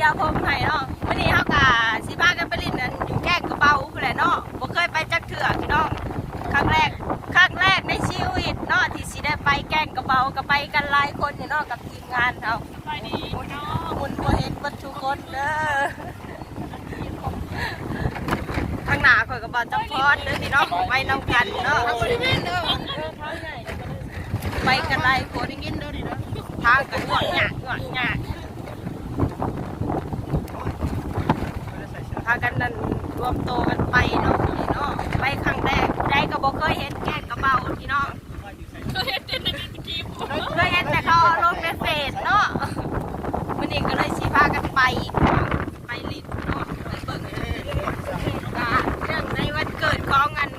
สียผมให้เนาะวันนี้เฮากะสิพากันไปเลินนั่นอยู่แก้งกระเป๋าพุ่นแหละเนาะบ่เคยไปจักเถื่อพี่น้องครั้งแรกครั้งแรกในชีวิตเนาะที่สิได้ไปแก้งกระเป๋าก็ไปกันหลายคนอยู่เนาะกับทีมงานเฮาไปดีเนาะมุนบ่เห็นเบัดทุกคนเด้อข้างหน้าข่อยก็บ่จำพรเด้อพี่น้องไปนำกันเนาะไปกันหลายคนกินเด้อนี่เนาะทางกันหวหยากหวหยาก พากันนั่นรวมโตวกันไปเนาะพี่เนาะไปครั้งแรกได้ก็บอกเคยเห็นแกงกระเป๋าพี่น้องเคยเห็นแต่เขาลงในเฟซเนาะวันนี้ก็เลยสีพากันไปไปลิฟต์เนาะไปเบิ่งกะเรื่องในวันเกิดของอัน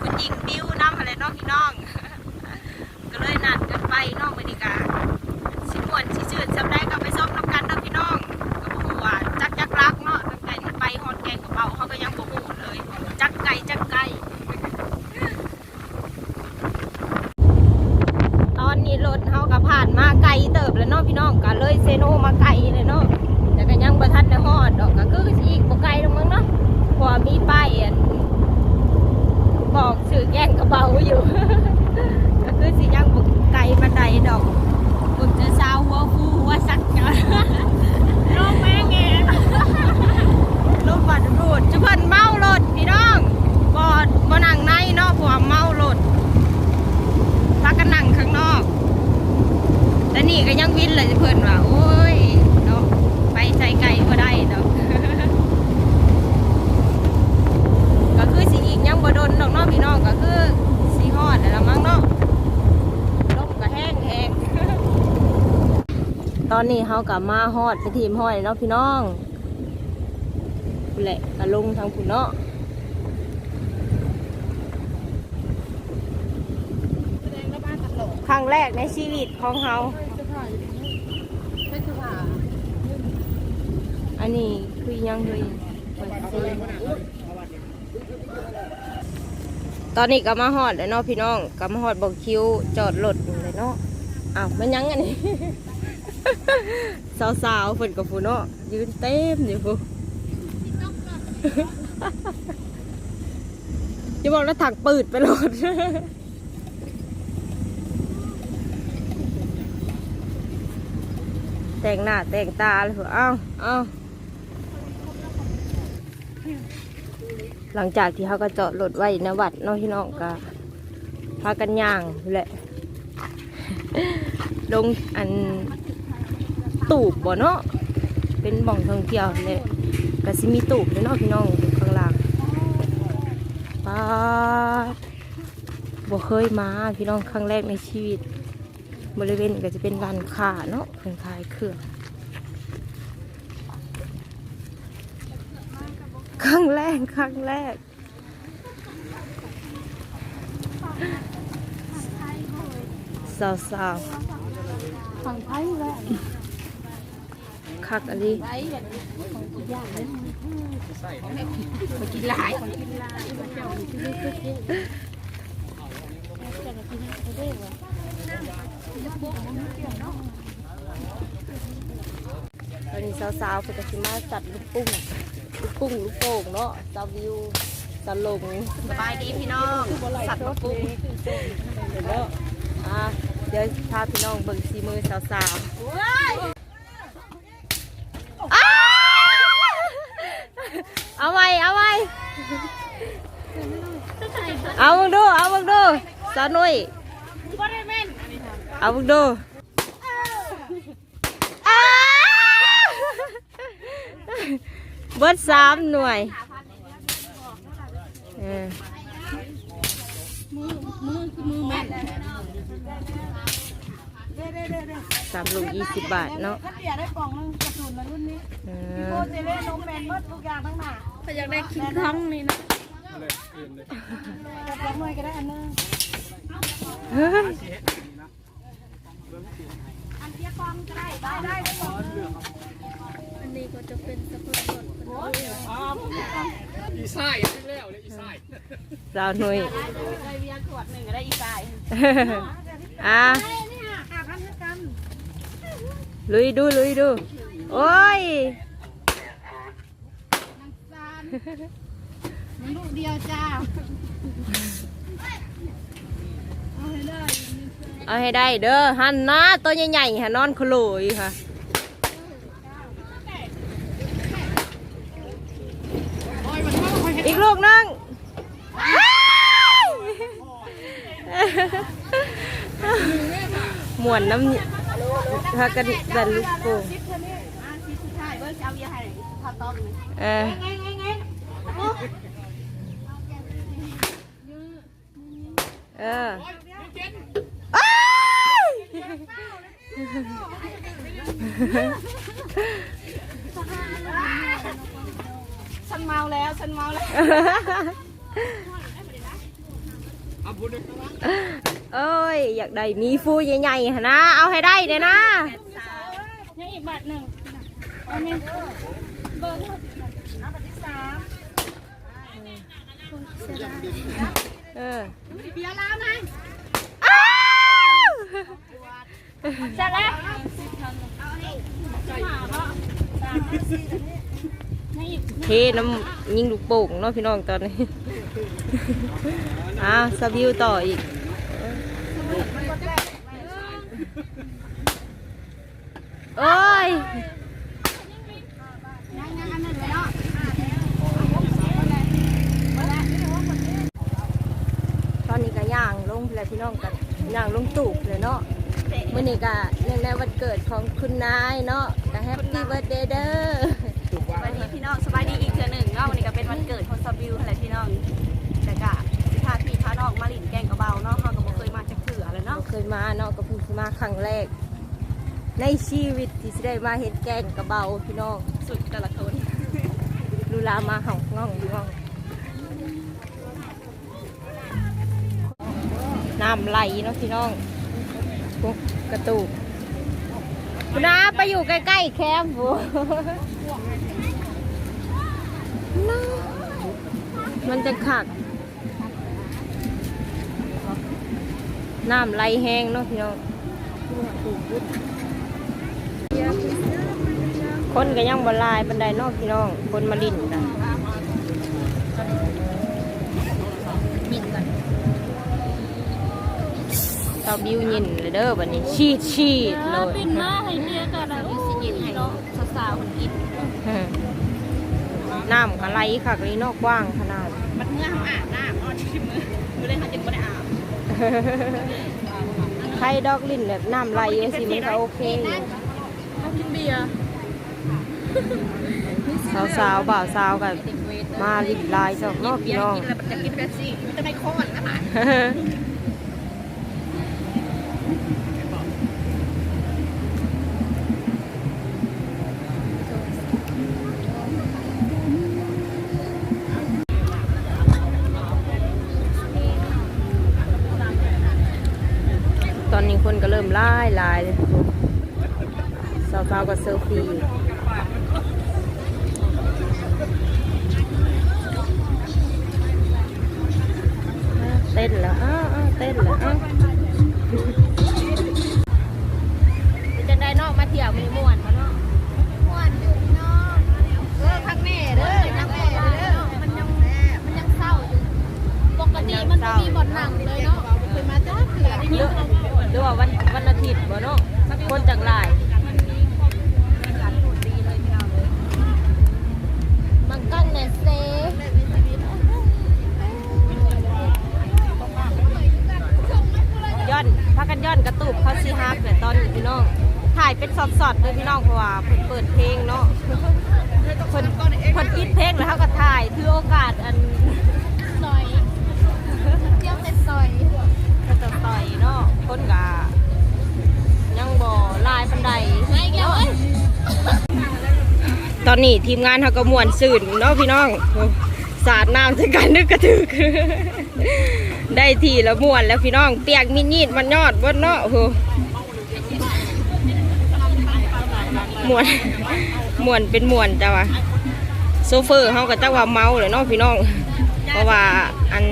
คุณหญิงบิวน้ำอะไรเนาะพี่น้อง ก็เลยนัดกันไปเนาะวันนี้กะ สิม่วนสิชื่นจำได้ก็ไปซ้อมน้ำกันเด้อพี่น้องก็บ่ฮู้ว่าจักจักรักเนาะตั้งแต่นี่ไปฮอดแกงกระเป๋าเขาก็ยังบ่ฮู้เลย จักไก่จักไก่ตอนนี้รถเฮาก็ผ่านมาไกลเติบ แล้วเนาะพี่น้องก็เลยเซโนมาไกลเลยเนาะแต่ก็ยังประทัดในฮอดดอกก็คือสิอีกบ่ไกลลงมั้งเนาะพราะว่ามีป้ายอันบอกสื่อแกงกระเป๋าอยู่ ก็คือสิยังบ่ไกลปานใดดอกผมจะสาวหัวฟูหัวสักจอนลงแม่แงลงบัดรูดจุเพิ่นเมารถพี่น้องบอดบ่นั่งในเนาะเพราะว่าเมารถพักกันนั่งข้างนอกแต่นี่ก็ ยังวินเลยเพิ่นว่าโอ้ยเนาะไปใจไกลก็ได้เนาะก็คือสิอีกยังบ่โดนดอกนาะพี่น้องก็คือสิฮอดแล้วมั้งเนาะลมก็แห้งแห้งตอนนี้เขากับมาฮอดไปทีมห้อยเนาะพี่น้องภูแหละกะลงทางผุนเนาะครั้งแรกในชีวิตของเขา อันนี้คือยังเลยตอนนี้ก็มาฮอดแล้วเนาะพี่น้องก็มาฮอดบอกคิวจอดรถอยู่เลยเนาะอ้าวมันยังอันนี้ สาวๆเพิ่นกับผู้เนาะยืนเต็มอยู่จะบอกแล้วถังปืดไปโหลดแต่งหน้าแต่งตาเลยเอ้าเอ้า หลังจากที่เขาก็จอดรถไว้ในวัดเนาะพี่น้องก็พากันย่างแหละลงอันตูบบ่เนาะเป็นบ่องท่องเที่ยวเลยก็สิมีตูบเนาะพี่น้องข้างล่างป้าบ่เคยมาพี่น้องครั้งแรกในชีวิต บริเวณก็จะเป็นร้านค้าเนาะเครื่องขายเครื่อง ครั้งแรกครั้งแรก สาวสาวฝั่งไทยแหละคักอะไรไทยแบบย่างเนี่ยมากินหลายมากินหลายมาเจ้าที่นี่คือที่แต่ละที่นี่เยกว่าตอนนี้สาวๆเป็นสิมาจัดลูกปุ้ง กปุ้งลูกโป่งเนาะสาววิวสาวลงสบายดีพี่น้องสัตว์ลูกปุ้งเห็นแล้วอะเดี๋ยวพาพี่น้องเบิ่งสีมือสาวๆอ้าวเอาไว้เอาไว้เอามึงดูเอามึงดูสาวนุ่ยเอามึงดู อ้าว เบิดสามหน่วยเออมือมือคือมือแม่นสามลูกยี่สิบบาทเนาะถ้าเบียร์ได้ปองนึงกระสุนนะรุ่นนี้เอโคอเจเล่นมแมนเบิดทุกอย่างทั้งหน้าถ้าอยากได้คิงท้องนี่นะแต่ปองหน่อยก็ได้อันนึงเฮ้ยอันเดียวกองก็ได้ได้ได้ได้ปองนึงอันนี้ก็จะเป็นสกุลรถ อีไส้แล้วเลยอีไส้สาวหน่วยได้เบียร์ขวดหนึ่งก็ได้อีกใบอะได้เนี่ยหาพันธกรรมลุยดูลุยดูโอ้ยมันลูกเดียวจ้า เอาให้ได้เด้อหันนะตัวใหญ่ๆหานอนคลุยค่ะ อีกลูกนึงห มวนน้ำถ้ากันดันลูกโป่งเออเออเอฉันเมาแล้วฉันเมาแล้ว เอ้ย อยากได้มีฟูใหญ่ๆหนนะ เอาให้ได้เด้อนะยังอีกบาทหนึ่งเอาเนี่ยเบอร์เท่าเออเบียร์แล้วนะอ้าวเสร็จแล้วเทน้ำยิงลูกโป่งเนาะพี่น้องตอนนี้ อ้าวสบิวต่ออีก โอ้ยตอนนี้ก็ย่างลงแล้วพี่น้องกันย่างลงตูบเลยเนาะมื่อนี้ก็เนื่องในวันเกิดของคุณนายเนาะก็แฮปปี้เบิร์ดเดย์เด้อวันนี้พี่น้องสบายดีอีกเทื่อหนึ่งเนาะวันนี้ก็เป็นวันเกิดของซาบิวอะไรพี่น้อง ยเราเนาะเคยมาเนาะก็เพิ่งสิมาครั้งแรก ในชีวิตที่สิได้มาเห็นแกงกระเบาพี่น้องสุดแต่ละคนดูลามาเห่าง่องง่องน้ำไหลเนาะพี่น้องพวกกระตูกคุณน้าไปอยู่ใกล้ๆแคมป์บูน้ามันจะขัก น้ำไหลแห้งเนาะพี่น้องคนก็ยังบหลายบันไดเนอกพี่น้อง คนมาลินกันยินกันตาบิวยินเลยเด้อบันนี้ชีดชีดเลยปิ่นมาให้เมียกันแล้วสิยินให้เนาะสาวๆคนกินอืมน้ำก็ไหลคักเลยเนอกกว้างขนาด มันเมื่อทำอาบน้ำเนาะที่มือมือเลยเขาจึงไม่ได้ อาบใครดอกลินแบบน้ำไหลเอาสิมันก็โอเคอยู่เขากินเบียร์สาวๆบ่าวสาวกันมาลินลายจอกเนอกพี่น้องกินแล้วมันจะกินแบบซี่มันจะไม่โค่นนะหมาตอน ก็เริ่มไล่ลายเลยสาวๆกับเซลฟี่เต้นแล้วอ้าวอ้าวเต้นแล้วอ้าวจะได้นอกมาเที่ยวมีม่วนบ่เนาะม่วนอยู่นาะเออพักแม่เด้อยังแม่เด้อมันยังมันยังเศร้าอยู่ ปกติมันบ่มีบ่อนหนังเลยเนาะเคยมาจ้าเถื่อได้ หรือว่าวันวันอาทิตย์บ่เนาะคนจากหลายกางเลยมันกันแน่เซย้อนพากันย้อนกระตุกเขาซีฮักแต่ตอนนี้พี่น้อง ถ่ายเป็นสอดๆด้วยพี่น้องเพราะว่าเพิ่นเปิดเพลงเนาะเพิ่นเพิ่นปิดเพลงแล้วเขาก็ถ่ายถือโอกาสอันซอยเที่ยวแต่ซอย ก็จะต่อยเนาะ คนกะยังบ่ลายปันใดไม่เกี่ยวเอ้ตอนนี้ทีมงานเขาก็ม่วนสื่นเนาะพี่น้อง สาดน้ำถึงกันนึกกระถึก ได้ทีละม่วนแล้วพี่น้อง เปียกมินีดมันยอดบนเนาะโอ้โหม่วนม่วนเป็นม่วนจ้ะวะโซเฟอร์เขาก็จักว่าเมาเลยเนาะพี่น้อง เพราะว่าอัน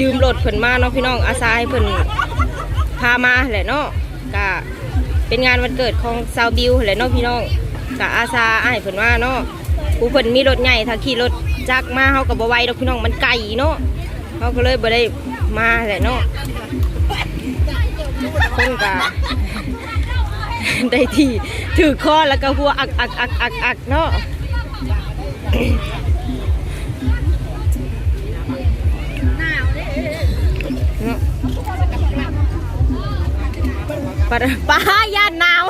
ยืมรถเพิ่นมาเนาะพี่น้องอาซาให้เพิ่นพามาแหละเนาะก็เป็นงานวันเกิดของซาวบิวแหละเนาะพี่น้องก็อาซาอ้ายเพิ่นว่าเนาะผู้เพิ่นมีรถใหญ่ถ้าขี่รถจักรมาเฮาก็บ่ไหวดอกพี่น้องมันไกลเนาะเฮาก็เลยบ่ได้มาแหละเนาะเพิ่นก็ได้ที่ถือคอแล้วก็หัวอักอักอักอักอักเนาะ ปะป้าย่านหนาว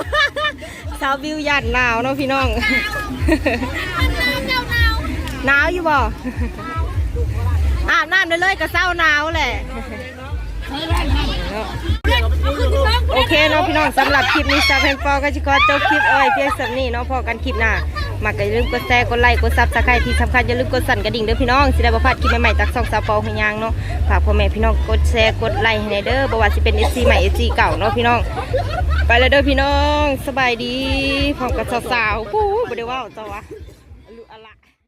สาวบิวย่านหนาวเนาะพี่น้อง หนาวอยู่บ่อาบน้ำได้เลยก็เศร้าหนาวแหละโอเคเนาะพี่น้องสำหรับคลิปนี้ซาแพนปอก็จะขอจบคลิปเอาไว้เพียงสำนี้เนาะพอกันคลิปหน้า มักก็อย่าลืมกดแชร์กดไลค์กดซับสไครต์ที่สำคัญอย่าลืมกดสั่นกระดิ่งเด้อพี่น้องสิได้บ่พลาดคลิปใหม่ๆจากช่องซาปอห้ยางเนาะฝากพ่อแม่พี่น้องกดแชร์กดไลค์ให้หน่เด้อบ่ว่าสิเป็น FC ใหม่ FC เก่าเนาะพี่น้อง ไปแล้วเด้อพี่น้องสบายดีพร้อมกับสาวๆปู้บ่ได้เว้าต่อวะ